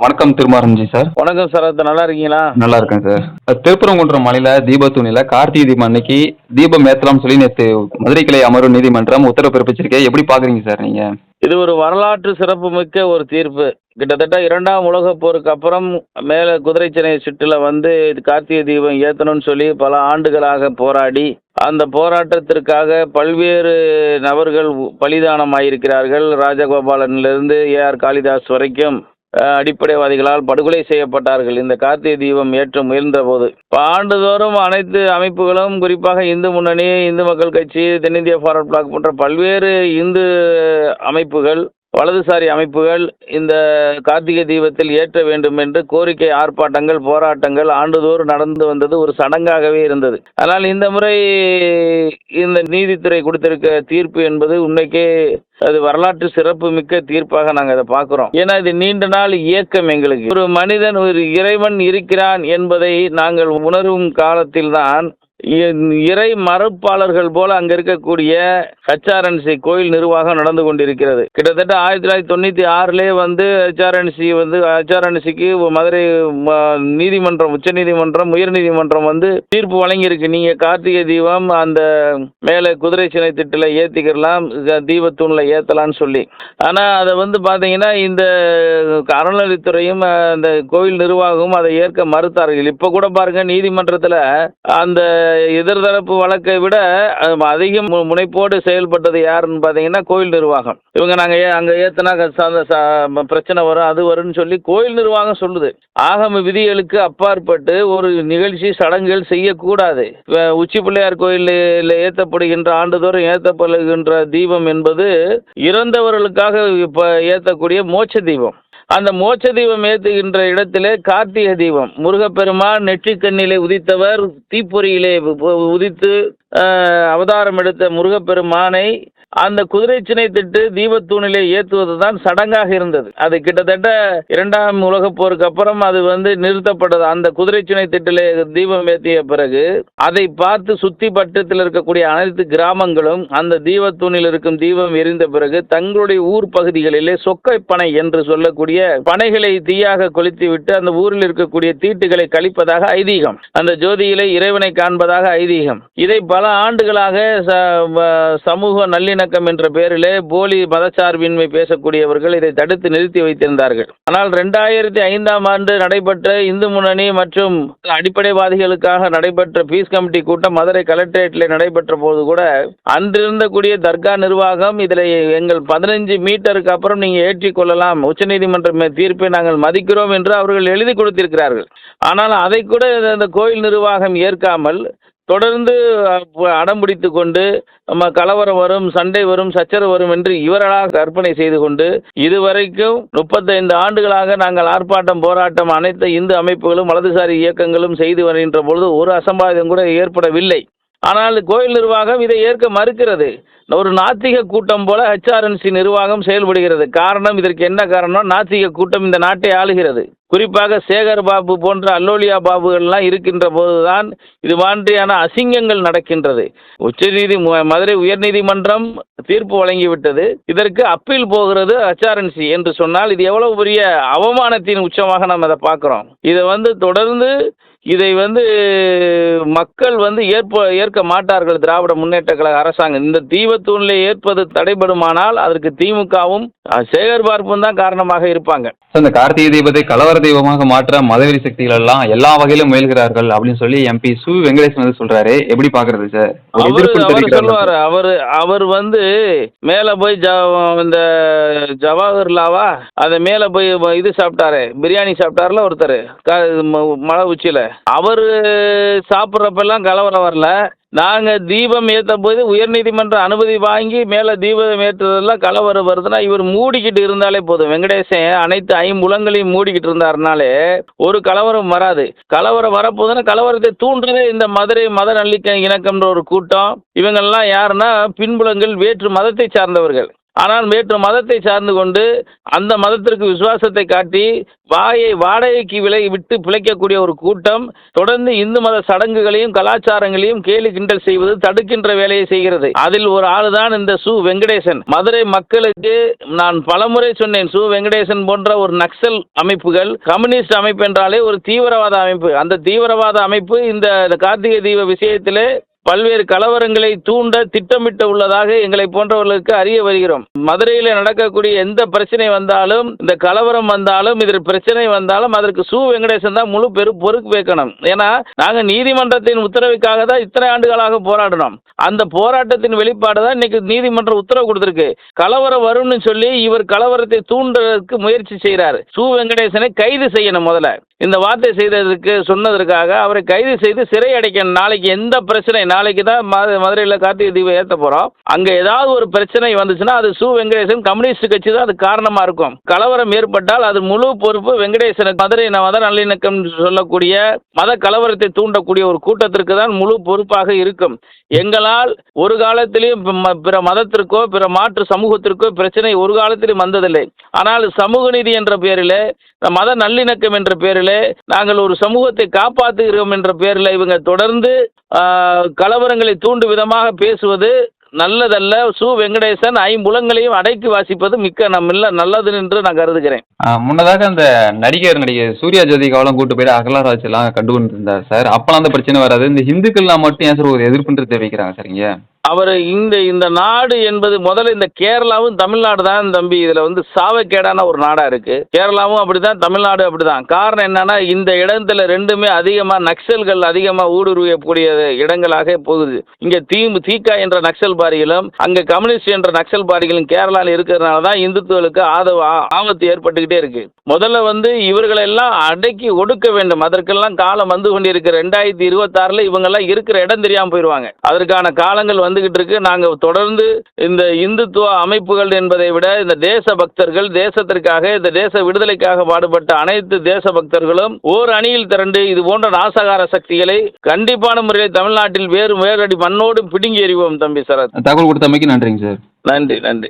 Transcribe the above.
வணக்கம் திருமாரஞ்சி சார். வணக்கம் சார் அது நல்லா இருக்கீங்களா? நல்லா இருக்கேன் சார். திருப்பரங்குன்றம் மலையில தீபத்தூணில கார்த்திகை தீபம் அன்னைக்கு தீபம் ஏற்றலாம்னு சொல்லி நேற்று மதுரை கிளை அமர்வு நீதிமன்றம் உத்தரவு பிறப்பிச்சிருக்கேன் எப்படி பாக்குறீங்க சார் நீங்க? இது ஒரு வரலாற்று சிறப்புமிக்க ஒரு தீர்ப்பு. கிட்டத்தட்ட இரண்டாம் உலகப் போருக்கு அப்புறம் மேலே குதிரைச்சினை சிட்டில் வந்து இது கார்த்திகை தீபம் ஏற்றணும்னு சொல்லி பல ஆண்டுகளாக போராடி அந்த போராட்டத்திற்காக பல்வேறு நபர்கள் பலிதானமாயிருக்கிறார்கள். ராஜகோபாலனிலிருந்து ஏஆர் காளிதாஸ் வரைக்கும் அடிப்படைவாதிகளால் படுகொலை செய்யப்பட்டார்கள். இந்த கார்த்திகை தீபம் ஏற்ற முயன்றபோது ஆண்டுதோறும் அனைத்து அமைப்புகளும் குறிப்பாக இந்து முன்னணி இந்து மக்கள் கட்சி தென்னிந்திய ஃபார்வர்ட் பிளாக் போன்ற பல்வேறு இந்து அமைப்புகள் வலதுசாரி அமைப்புகள் இந்த கார்த்திகை தீபத்தில் ஏற்ற வேண்டும் என்று கோரிக்கை ஆர்ப்பாட்டங்கள் போராட்டங்கள் ஆண்டுதோறும் நடந்து வந்தது ஒரு சடங்காகவே இருந்தது. ஆனால் இந்த முறை இந்த நீதித்துறை கொடுத்திருக்க தீர்ப்பு என்பது உண்மைக்கே அது வரலாற்று சிறப்பு மிக்க தீர்ப்பாக நாங்கள் அதை பார்க்குறோம். ஏன்னா இது நீண்ட நாள் இயக்கம் எங்களுக்கு. ஒரு மனிதன் ஒரு இறைவன் இருக்கிறான் என்பதை நாங்கள் உணரும் காலத்தில்தான் தான் இறை மறுப்பாளர்கள் போல அங்க இருக்கக்கூடிய ஹெச்ஆர்என்சி கோயில் நிர்வாகம் நடந்து கொண்டிருக்கிறது. கிட்டத்தட்ட ஆயிரத்தி தொள்ளாயிரத்தி தொண்ணூற்றி ஆறுலேயே வந்து ஹெச்ஆர்என்சி வந்து ஹெச்ஆர்என்சிக்கு மதுரை ம- நீதிமன்றம் உயர் உயர்நீதிமன்றம் வந்து தீர்ப்பு வழங்கியிருக்கு. நீங்க கார்த்திகை தீபம் அந்த மேலே குதிரை சினை திட்டில் ஏற்றிக்கிறலாம் தீபத்தூணில் ஏற்றலாம்னு சொல்லி. ஆனால் அதை வந்து பார்த்தீங்கன்னா இந்த அறநிலைத்துறையும் அந்த கோயில் நிர்வாகமும் அதை ஏற்க மறுத்தார்கள். இப்போ கூட பாருங்க நீதிமன்றத்தில் அந்த எதிர்தரப்பு வழக்கை விட அதிக மு- முனைப்போடு செயல்பட்டது யாருன்னு பார்த்தீங்கன்னா கோயில் நிர்வாகம். இவங்க நாங்கள் ஏ அங்கே ஏற்றினா பிரச்சனை வரும் அது வரும்னு சொல்லி கோயில் நிர்வாகம் சொல்லுது. ஆகம விதிகளுக்கு அப்பாற்பட்டு ஒரு நிகழ்ச்சி சடங்குகள் செய்யக்கூடாது. உச்சி பிள்ளையார் கோயிலில் ஏற்றப்படுகின்ற ஆண்டுதோறும் ஏற்றப்படுகின்ற தீபம் என்பது இறந்தவர்களுக்காக இப்போ ஏற்றக்கூடிய மோட்ச தீபம். அந்த மோட்ச தீபம் ஏற்றுகின்ற இடத்திலே கார்த்திகை தீபம். முருகப்பெருமான் நெற்றிக்கண்ணிலே உதித்தவர் தீப்பொறியிலே உதித்து அவதாரம் எடுத்த முருகப்பெருமானை அந்த குதிரை சினை திட்டு தீபத்தூணிலே ஏற்றுவது தான் சடங்காக இருந்தது. அது கிட்டத்தட்ட இரண்டாம் உலக போருக்கு அப்புறம் அது வந்து நிறுத்தப்பட்டது. அந்த குதிரை சினை திட்டிலே தீபம் ஏற்றிய பிறகு அதை பார்த்து சுத்தி பட்டத்தில் இருக்கக்கூடிய அனைத்து கிராமங்களும் அந்த தீபத்தூணில் இருக்கும் தீபம் எரிந்த பிறகு தங்களுடைய ஊர் பகுதிகளிலே சொக்கை பனை என்று சொல்லக்கூடிய பனைகளை தீயாக கொளுத்தி விட்டு அந்த ஊரில் இருக்கக்கூடிய தீட்டுகளை கழிப்பதாக ஐதீகம். அந்த ஜோதியிலே இறைவனை காண்பதாக ஐதீகம். இதை பல ஆண்டுகளாக ச- வ- நல்லிணக்கம் என்ற பெயரிலே போலி மதச்சார்பின்மை பேசக்கூடியவர்கள் இதை தடுத்து நிறுத்தி வைத்திருந்தார்கள். ஆனால் ரெண்டாயிரத்தி ஐந்தாம் ஆண்டு நடைபெற்ற இந்து முன்னணி மற்றும் அடிப்படைவாதிகளுக்காக நடைபெற்ற பீஸ் கமிட்டி கூட்டம் மதுரை கலெக்டரேட்டில் நடைபெற்ற போது கூட அன்றிருந்தக்கூடிய தர்கா நிர்வாகம் இதில் எங்கள் பதினஞ்சு மீட்டருக்கு அப்புறம் நீங்கள் ஏற்றிக்கொள்ளலாம் உச்சநீதிமன்ற மே- தீர்ப்பை நாங்கள் மதிக்கிறோம் என்று அவர்கள் எழுதி கொடுத்திருக்கிறார்கள். ஆனால் அதை கூட இந்த கோயில் நிர்வாகம் ஏற்காமல் தொடர்ந்து அடம் பிடித்து கொண்டு நம்ம கலவரம் வரும் சண்டை வரும் சச்சரவு வரும் என்று இவர்களாக கற்பனை செய்து கொண்டு இதுவரைக்கும் முப்பத்தைந்து ஆண்டுகளாக நாங்கள் ஆர்ப்பாட்டம் போராட்டம் அனைத்து இந்து அமைப்புகளும் வலதுசாரி இயக்கங்களும் செய்து வருகின்ற பொழுது ஒரு அசம்பாவிதம் கூட ஏற்படவில்லை. ஆனால் கோயில் நிர்வாகம் இதை ஏற்க மறுக்கிறது. ஒரு நாத்திக கூட்டம் போல ஹெச்ஆர்என்சி நிர்வாகம் செயல்படுகிறது. காரணம் இதற்கு என்ன காரணம்? நாத்திக கூட்டம் இந்த நாட்டை ஆளுகிறது. குறிப்பாக சேகர் பாபு போன்ற அல்லோலியா பாபுகள்லாம் இருக்கின்ற போதுதான் இது மாதிரியான அசிங்கங்கள் நடக்கின்றது. உச்சநீதி மதுரை உயர்நீதிமன்றம் தீர்ப்பு வழங்கிவிட்டது. இதற்கு அப்பீல் போகிறது ஹெச்ஆர்என்சி என்று சொன்னால் இது எவ்வளவு பெரிய அவமானத்தின் உச்சமாக நம்ம அதை பார்க்குறோம். இதை வந்து தொடர்ந்து இதை வந்து மக்கள் வந்து ஏற்ப ஏற்க மாட்டார்கள் திராவிட முன்னேற்ற கழக அரசாங்கம். இந்த தீபத்தூணிலே ஏற்பது தடைபடுமானால் அதற்கு திமுகவும் சேகர் பார்ப்பும் தான் காரணமாக இருப்பாங்க. இந்த கார்த்திகை தீபத்தை கலவர தீபமாக மாற்ற மதவெறி சக்திகள் எல்லாம் எல்லா வகையிலும் முயல்கிறார்கள் அப்படின்னு சொல்லி எம்பி சு வெங்கடேசன் வந்து சொல்றாரு. எப்படி பாக்குறது சார்? அவரு சொல்லுவாரு அவர் அவர் வந்து மேல போய் இந்த ஜவாஹர்லாவா அதை மேல போய் இது சாப்பிட்டாரு பிரியாணி சாப்பிட்டாருல ஒருத்தர் மலை உச்சியில. அவர் சாப்பிட்றப்பெல்லாம் கலவரம் வரல. நாங்கள் தீபம் ஏத்த போது உயர்நீதிமன்ற அனுமதி வாங்கி மேலே தீபம் ஏற்றுறதெல்லாம் கலவரம் வருதுன்னா இவர் மூடிக்கிட்டு இருந்தாலே போதும். வெங்கடேசன் அனைத்து ஐம்புலங்களையும் மூடிக்கிட்டு இருந்தாருனாலே ஒரு கலவரம் வராது. கலவரம் வரப்போதுன்னா கலவரத்தை தூண்டுறதே இந்த மதுரை மத நல்லிக்க இணக்கம்ன்ற ஒரு கூட்டம். இவங்கெல்லாம் யாருன்னா பின்புலங்கள் வேற்று மதத்தை சார்ந்தவர்கள். ஆனால் வேற்று மதத்தை சார்ந்து கொண்டு அந்த மதத்திற்கு விசுவாசத்தை காட்டி வாயை வாடகைக்கு விலை விட்டு பிழைக்கக்கூடிய ஒரு கூட்டம் தொடர்ந்து இந்து மத சடங்குகளையும் கலாச்சாரங்களையும் கேலி கிண்டல் செய்வது தடுக்கின்ற வேலையை செய்கிறது. அதில் ஒரு ஆளுதான் இந்த சு. வெங்கடேசன். மதுரை மக்களுக்கு நான் பலமுறை சொன்னேன் சு. வெங்கடேசன் போன்ற ஒரு நக்சல் அமைப்புகள் கம்யூனிஸ்ட் அமைப்பு என்றாலே ஒரு தீவிரவாத அமைப்பு. அந்த தீவிரவாத அமைப்பு இந்த இந்த கார்த்திகை தீப விஷயத்திலே பல்வேறு கலவரங்களை தூண்ட திட்டமிட்டு உள்ளதாக எங்களை போன்றவர்களுக்கு அறிய வருகிறோம். மதுரையில் நடக்கக்கூடிய எந்த பிரச்சனை வந்தாலும் இந்த கலவரம் வந்தாலும் இதில் பிரச்சனை வந்தாலும் அதற்கு சு. வெங்கடேசன் தான் முழு பெரு பொறுப்பு வைக்கணும். ஏன்னா நாங்கள் நீதிமன்றத்தின் உத்தரவுக்காக தான் இத்தனை ஆண்டுகளாக போராடினோம். அந்த போராட்டத்தின் வெளிப்பாடு தான் இன்னைக்கு நீதிமன்றம் உத்தரவு கொடுத்துருக்கு. கலவரம் வரும்னு சொல்லி இவர் கலவரத்தை தூண்டுறதுக்கு முயற்சி செய்கிறார் சு. வெங்கடேசனை கைது செய்யணும் முதல்ல. இந்த வார்த்தை செய்ததற்கு சொன்னதற்காக அவரை கைது செய்து சிறை அடைக்கணும் நாளைக்கு எந்த பிரச்சனை? நாளைக்கு தான் மதுரையில் கார்த்திகை தீபம் ஏற்ற போகிறோம் அங்கே ஏதாவது ஒரு பிரச்சனை வந்துச்சுன்னா அது சு. வெங்கடேசன் கம்யூனிஸ்ட் கட்சி தான் அது காரணமாக இருக்கும். கலவரம் ஏற்பட்டால் அது முழு பொறுப்பு வெங்கடேசனுக்கு. மதுரை மத நல்லிணக்கம் சொல்லக்கூடிய மத கலவரத்தை தூண்டக்கூடிய ஒரு கூட்டத்திற்கு தான் முழு பொறுப்பாக இருக்கும். எங்களால் ஒரு காலத்திலையும் ம- பிற மதத்திற்கோ பிற மாற்று சமூகத்திற்கோ பிரச்சனை ஒரு காலத்திலும் வந்ததில்லை. ஆனால் சமூக நீதி என்ற பெயரில் மத நல்லிணக்கம் என்ற பெயரில் பேரிலே நாங்கள் ஒரு சமூகத்தை காப்பாற்றுகிறோம் என்ற பேரில் இவங்க தொடர்ந்து கலவரங்களை தூண்டு விதமாக பேசுவது நல்லதல்ல. சு. வெங்கடேசன் ஐம்புலங்களையும் அடக்கி வாசிப்பது மிக்க நம்மில்ல நல்லது என்று நான் கருதுகிறேன். முன்னதாக அந்த நடிகர் நடிகர் சூர்யா ஜோதிகாவெல்லாம் கூட்டு போயிட்டு அகலராஜ் எல்லாம் கண்டு கொண்டு இருந்தார் சார். அப்பெல்லாம் அந்த பிரச்சனை வராது. இந்த ஹிந்துக்கள்லாம் மட்டும் ஏன் சார் ஒரு எதிர்ப்புன்றது தெரிவிக்கிறாங்க சார் அவர் இந்த இந்த நாடு என்பது முதல்ல இந்த கேரளாவும் தமிழ்நாடு தான் தம்பி. இதில் வந்து சாவக்கேடான ஒரு நாடாக இருக்குது கேரளாவும் அப்படி தான் தமிழ்நாடு அப்படி தான் காரணம் என்னன்னா இந்த இடத்துல ரெண்டுமே அதிகமாக நக்சல்கள் அதிகமாக ஊடுருவக்கூடிய இடங்களாக போகுது. இங்கே தீ தீகா என்ற நக்சல் பாரிகளும் அங்கே கம்யூனிஸ்ட் என்ற நக்சல் பாரிகளும் கேரளாவில் இருக்கிறதுனால தான் இந்துத்துவலுக்கு ஆதவ ஆபத்து ஏற்பட்டுக்கிட்டே இருக்குது முதல்ல வந்து இவர்களெல்லாம் அடக்கி ஒடுக்க வேண்டும். அதற்கெல்லாம் காலம் வந்து கொண்டிருக்கிற ரெண்டாயிரத்தி இருபத்தாறில் இவங்கெல்லாம் இருக்கிற இடம் தெரியாமல் போயிடுவாங்க அதற்கான காலங்கள் வந்து வந்துகிட்டு இருக்கு. நாங்கள் தொடர்ந்து இந்த இந்துத்துவ அமைப்புகள் என்பதை விட இந்த தேச பக்தர்கள் தேசத்திற்காக இந்த தேச விடுதலைக்காக பாடுபட்ட அனைத்து தேச பக்தர்களும் ஓர் அணியில் திரண்டு இது போன்ற நாசகார சக்திகளை கண்டிப்பான முறையில் தமிழ்நாட்டில் வேறு வேறடி மண்ணோடு பிடுங்கி எறிவோம் தம்பி சரத். தகவல் கொடுத்தமைக்கு நன்றிங்க சார். நன்றி நன்றி.